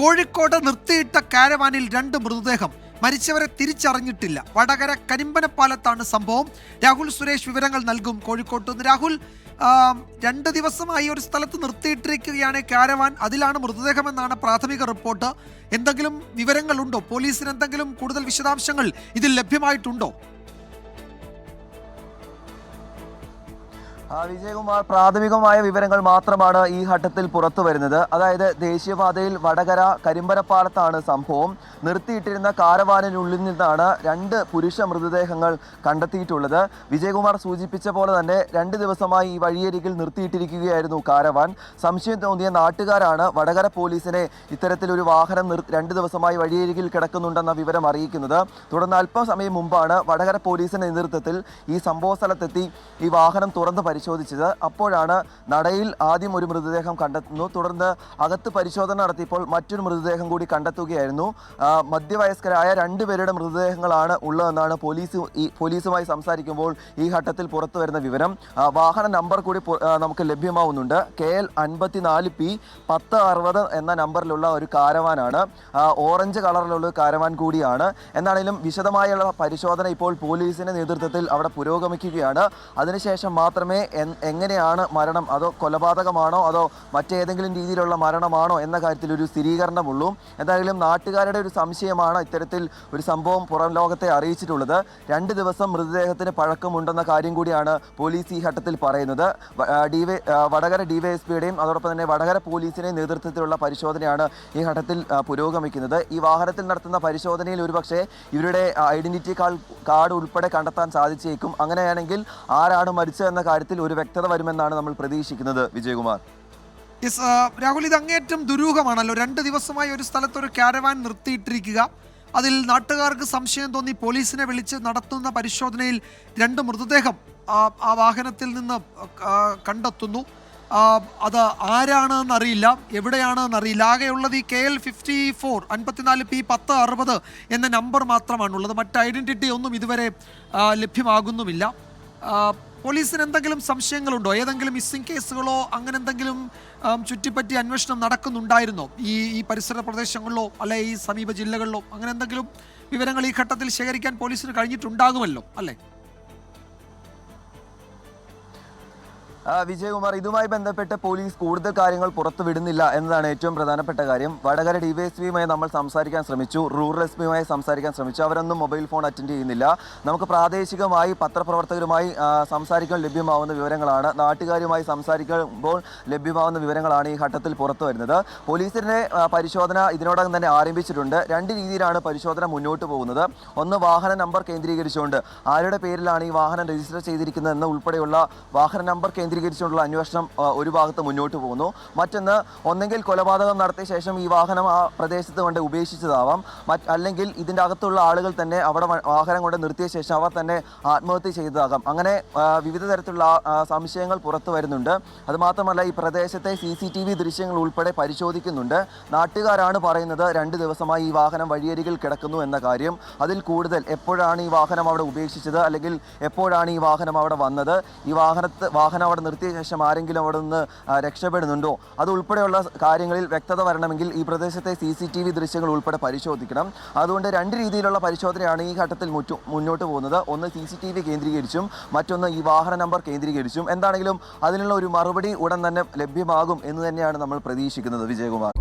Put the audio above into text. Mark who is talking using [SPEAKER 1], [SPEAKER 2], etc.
[SPEAKER 1] കോഴിക്കോട് നിർത്തിയിട്ട കാരവാനിൽ രണ്ട് മൃതദേഹം. മരിച്ചവരെ തിരിച്ചറിഞ്ഞിട്ടില്ല. വടകര കരിമ്പനപ്പാലത്താണ് സംഭവം. രാഹുൽ സുരേഷ് വിവരങ്ങൾ നൽകും. കോഴിക്കോട്ട് നിന്ന് രാഹുൽ രണ്ട് ദിവസമായി ഒരു സ്ഥലത്ത് നിർത്തിയിട്ടിരിക്കുകയാണ് കാരവാൻ. അതിലാണ് മൃതദേഹമെന്നാണ് പ്രാഥമിക റിപ്പോർട്ട്. എന്തെങ്കിലും വിവരങ്ങളുണ്ടോ? പോലീസിന് എന്തെങ്കിലും കൂടുതൽ വിശദാംശങ്ങൾ ഇതിൽ ലഭ്യമായിട്ടുണ്ടോ?
[SPEAKER 2] വിജയകുമാർ പ്രാഥമികമായ വിവരങ്ങൾ മാത്രമാണ് ഈ ഘട്ടത്തിൽ പുറത്തു വരുന്നത് അതായത് ദേശീയപാതയിൽ വടകര കരിമ്പനപ്പാലത്താണ് സംഭവം. നിർത്തിയിട്ടിരുന്ന കാരവാനിനുള്ളിൽ നിന്നാണ് രണ്ട് പുരുഷ മൃതദേഹങ്ങൾ കണ്ടെത്തിയിട്ടുള്ളത്. വിജയകുമാർ സൂചിപ്പിച്ച പോലെ തന്നെ രണ്ട് ദിവസമായി ഈ വഴിയരികിൽ നിർത്തിയിട്ടിരിക്കുകയായിരുന്നു കാരവാൻ. സംശയം തോന്നിയ നാട്ടുകാരാണ് വടകര പോലീസിനെ ഇത്തരത്തിലൊരു വാഹനം നിർ രണ്ട് ദിവസമായി വഴിയരികിൽ കിടക്കുന്നുണ്ടെന്ന വിവരം അറിയിക്കുന്നത്. തുടർന്ന് അല്പസമയം മുമ്പാണ് വടകര പോലീസിന്റെ നേതൃത്വത്തിൽ ഈ സംഭവ സ്ഥലത്തെത്തി ഈ വാഹനം തുറന്ന് പരിശോധിച്ചത്. അപ്പോഴാണ് നടയിൽ ആദ്യം ഒരു മൃതദേഹം കണ്ടെത്തുന്നു തുടർന്ന് അകത്ത് പരിശോധന നടത്തിയപ്പോൾ മറ്റൊരു മൃതദേഹം കൂടി കണ്ടെത്തുകയായിരുന്നു. മധ്യവയസ്കരായ രണ്ടുപേരുടെ മൃതദേഹങ്ങളാണ് ഉള്ളതെന്നാണ് പോലീസ് ഈ പോലീസുമായി സംസാരിക്കുമ്പോൾ ഈ ഘട്ടത്തിൽ പുറത്തു വരുന്ന വിവരം. വാഹന നമ്പർ കൂടി നമുക്ക് ലഭ്യമാവുന്നുണ്ട്. കെ എൽ അൻപത്തിനാല് പി പത്ത് അറുപത് എന്ന നമ്പറിലുള്ള ഒരു കാരവാനാണ്. ഓറഞ്ച് കളറിലുള്ള കാരവാൻ കൂടിയാണ്. എന്നാണെങ്കിലും വിശദമായുള്ള പരിശോധന ഇപ്പോൾ പോലീസിന്റെ നേതൃത്വത്തിൽ അവിടെ പുരോഗമിക്കുകയാണ്. അതിനുശേഷം മാത്രമേ എങ്ങനെയാണ് മരണം? അതോ കൊലപാതകമാണോ? അതോ മറ്റേതെങ്കിലും രീതിയിലുള്ള മരണമാണോ? എന്ന കാര്യത്തിൽ ഒരു സ്ഥിരീകരണമുള്ളൂ. എന്തായാലും നാട്ടുകാരുടെ ഒരു സംശയമാണ് ഇത്തരത്തിൽ ഒരു സംഭവം പുറം ലോകത്തെ അറിയിച്ചിട്ടുള്ളത്. രണ്ട് ദിവസം മൃതദേഹത്തിന് പഴക്കമുണ്ടെന്ന കാര്യം കൂടിയാണ് പോലീസ് ഈ ഘട്ടത്തിൽ പറയുന്നത്. ഡി.വൈ വടകര ഡിവൈഎസ്പിയുടെയും അതോടൊപ്പം തന്നെ വടകര പോലീസിന്റെയും നേതൃത്വത്തിലുള്ള പരിശോധനയാണ് ഈ ഘട്ടത്തിൽ പുരോഗമിക്കുന്നത്. ഈ വാഹനത്തിൽ നടത്തുന്ന പരിശോധനയിൽ ഒരുപക്ഷെ ഇവരുടെ ഐഡന്റിറ്റി കാർഡ് ഉൾപ്പെടെ കണ്ടെത്താൻ സാധിച്ചേക്കും. അങ്ങനെയാണെങ്കിൽ ആരാണ് മരിച്ചത് എന്ന കാര്യത്തിൽ ഒരു വ്യക്തത വരുമെന്നാണ് നമ്മൾ പ്രതീക്ഷിക്കുന്നത്. വിജയകുമാർ.
[SPEAKER 1] രാഹുൽ ഇത് അങ്ങേറ്റം ദുരൂഹമാണല്ലോ. രണ്ട് ദിവസമായി ഒരു സ്ഥലത്ത് ഒരു കാരവാൻ നിർത്തിയിട്ടിരിക്കുക. അതിൽ നാട്ടുകാർക്ക് സംശയം തോന്നി പോലീസിനെ വിളിച്ച് നടത്തുന്ന പരിശോധനയിൽ രണ്ട് മൃതദേഹം ആ, വാഹനത്തിൽ നിന്ന് കണ്ടെത്തുന്നു. അത് ആരാണെന്ന് അത് ആരാണെന്നറിയില്ല എവിടെയാണെന്നറിയില്ല ആകെയുള്ളത് ഈ കെ എൽ ഫിഫ്റ്റി ഫോർ അൻപത്തിനാല് പി പത്ത് അറുപത് എന്ന നമ്പർ മാത്രമാണുള്ളത്. മറ്റ് ഐഡന്റിറ്റി ഒന്നും ഇതുവരെ ലഭ്യമാകുന്നുമില്ല. പോലീസിന് എന്തെങ്കിലും സംശയങ്ങളുണ്ടോ? ഏതെങ്കിലും മിസ്സിംഗ് കേസുകളോ അങ്ങനെ എന്തെങ്കിലും ചുറ്റിപ്പറ്റി അന്വേഷണം നടക്കുന്നുണ്ടായിരുന്നോ? ഈ ഈ പരിസര പ്രദേശങ്ങളിലോ അല്ലെ ഈ സമീപ ജില്ലകളിലോ അങ്ങനെ എന്തെങ്കിലും വിവരങ്ങൾ ഈ ഘട്ടത്തിൽ ശേഖരിക്കാൻ പോലീസിന് കഴിഞ്ഞിട്ടുണ്ടാകുമല്ലോ അല്ലേ?
[SPEAKER 2] വിജയകുമാർ ഇതുമായി ബന്ധപ്പെട്ട് പോലീസ് കൂടുതൽ കാര്യങ്ങൾ പുറത്തുവിടുന്നില്ല എന്നതാണ് ഏറ്റവും പ്രധാനപ്പെട്ട കാര്യം. വടകര ഡിവൈഎസ്പിയുമായി നമ്മൾ സംസാരിക്കാൻ ശ്രമിച്ചു. റൂറൽ എസ് പിയുമായി സംസാരിക്കാൻ ശ്രമിച്ചു. അവരൊന്നും മൊബൈൽ ഫോൺ അറ്റൻഡ് ചെയ്യുന്നില്ല. നമുക്ക് പ്രാദേശികമായി പത്രപ്രവർത്തകരുമായി സംസാരിക്കാൻ ലഭ്യമാവുന്ന വിവരങ്ങളാണ്. നാട്ടുകാരുമായി സംസാരിക്കുമ്പോൾ ലഭ്യമാവുന്ന വിവരങ്ങളാണ് ഈ ഘട്ടത്തിൽ പുറത്തു വരുന്നത്. പോലീസിന്റെ പരിശോധന ഇതിനോടകം തന്നെ ആരംഭിച്ചിട്ടുണ്ട്. രണ്ട് രീതിയിലാണ് പരിശോധന മുന്നോട്ട് പോകുന്നത്. ഒന്ന് വാഹന നമ്പർ കേന്ദ്രീകരിച്ചുകൊണ്ട്. ആരുടെ പേരിലാണ് ഈ വാഹനം രജിസ്റ്റർ ചെയ്തിരിക്കുന്നത് എന്ന് ഉൾപ്പെടെയുള്ള വാഹന നമ്പർ കേന്ദ്രീകരിച്ചുകൊണ്ടുള്ള അന്വേഷണം ഒരു ഭാഗത്ത് മുന്നോട്ട് പോകുന്നു. മറ്റൊന്ന് ഒന്നെങ്കിൽ കൊലപാതകം നടത്തിയ ശേഷം ഈ വാഹനം ആ പ്രദേശത്ത് കൊണ്ട് ഉപേക്ഷിച്ചതാവാം. മറ്റ് അല്ലെങ്കിൽ ഇതിന്റെ അകത്തുള്ള ആളുകൾ തന്നെ അവിടെ വാഹനം കൊണ്ട് നിർത്തിയ ശേഷം അവർ തന്നെ ആത്മഹത്യ ചെയ്തതാകാം. അങ്ങനെ വിവിധ തരത്തിലുള്ള സംശയങ്ങൾ പുറത്തു വരുന്നുണ്ട്. അതുമാത്രമല്ല ഈ പ്രദേശത്തെ സി സി ടി വി ദൃശ്യങ്ങൾ ഉൾപ്പെടെ പരിശോധിക്കുന്നുണ്ട്. നാട്ടുകാരാണ് പറയുന്നത് രണ്ട് ദിവസമായി ഈ വാഹനം വഴിയരികിൽ കിടക്കുന്നു എന്ന കാര്യം. അതിൽ കൂടുതൽ എപ്പോഴാണ് ഈ വാഹനം അവിടെ ഉപേക്ഷിച്ചത്? അല്ലെങ്കിൽ എപ്പോഴാണ് ഈ വാഹനം അവിടെ വന്നത്? ഈ വാഹനത്ത് വാഹനം അവിടെ നിർത്തിയ ശേഷം ആരെങ്കിലും അവിടെ നിന്ന് രക്ഷപ്പെടുന്നുണ്ടോ? അതുൾപ്പെടെയുള്ള കാര്യങ്ങളിൽ വ്യക്തത വരണമെങ്കിൽ ഈ പ്രദേശത്തെ സി സി ടി വി ദൃശ്യങ്ങൾ ഉൾപ്പെടെ പരിശോധിക്കണം. അതുകൊണ്ട് രണ്ട് രീതിയിലുള്ള പരിശോധനയാണ് ഈ ഘട്ടത്തിൽ മുന്നോട്ട് പോകുന്നത്. ഒന്ന് സി സി ടി വി കേന്ദ്രീകരിച്ചും മറ്റൊന്ന് ഈ വാഹന നമ്പർ കേന്ദ്രീകരിച്ചും. എന്താണെങ്കിലും അതിനുള്ള ഒരു മറുപടി ഉടൻ തന്നെ ലഭ്യമാകും എന്ന് തന്നെയാണ് നമ്മൾ പ്രതീക്ഷിക്കുന്നത് വിജയകുമാർ.